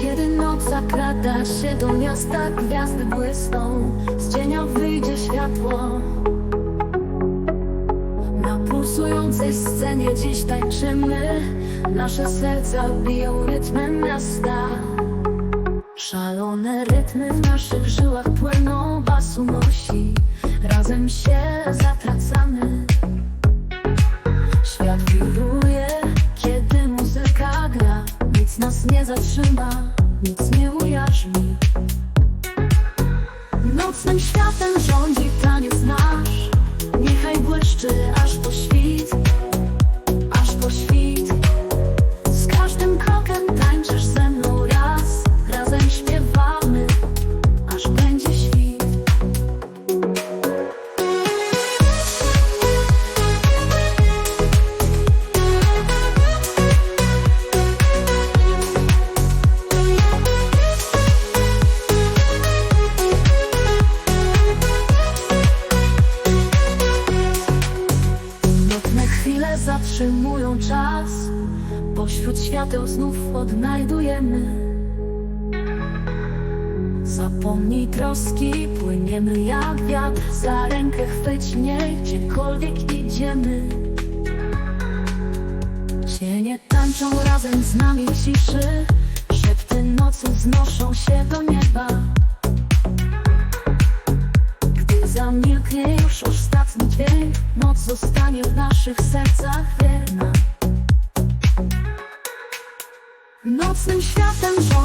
Kiedy noc zakrada się do miasta, gwiazdy błysną, z cienia wyjdzie światło. Na pulsującej scenie dziś tańczymy, nasze serca biją rytmem miasta. Szalone rytmy w naszych żyłach płyną, bas unosi, razem się zatracamy. Nic nas nie zatrzyma, nic nie ujarzmi. Nocnym światem rządzi taniec nasz. Niechaj błyszczy aż po zatrzymują czas. Pośród świateł znów odnajdujemy. Zapomnij troski, płyniemy jak wiatr. Za rękę chwyć mnie, gdziekolwiek idziemy. Cienie tańczą razem z nami w ciszy. Szepty nocy wznoszą się do nieba. Gdy zamilknie dźwięk Noc zostanie w naszych sercach wierna. Nocnym światem rządzi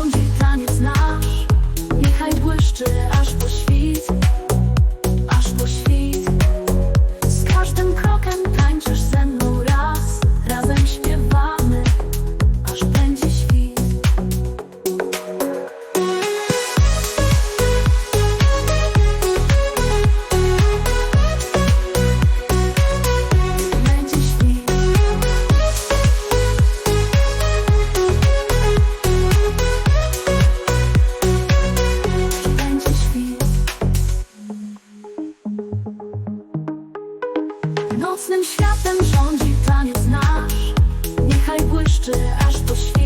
Nocnym światem rządzi taniec nasz. Niechaj błyszczy aż po świt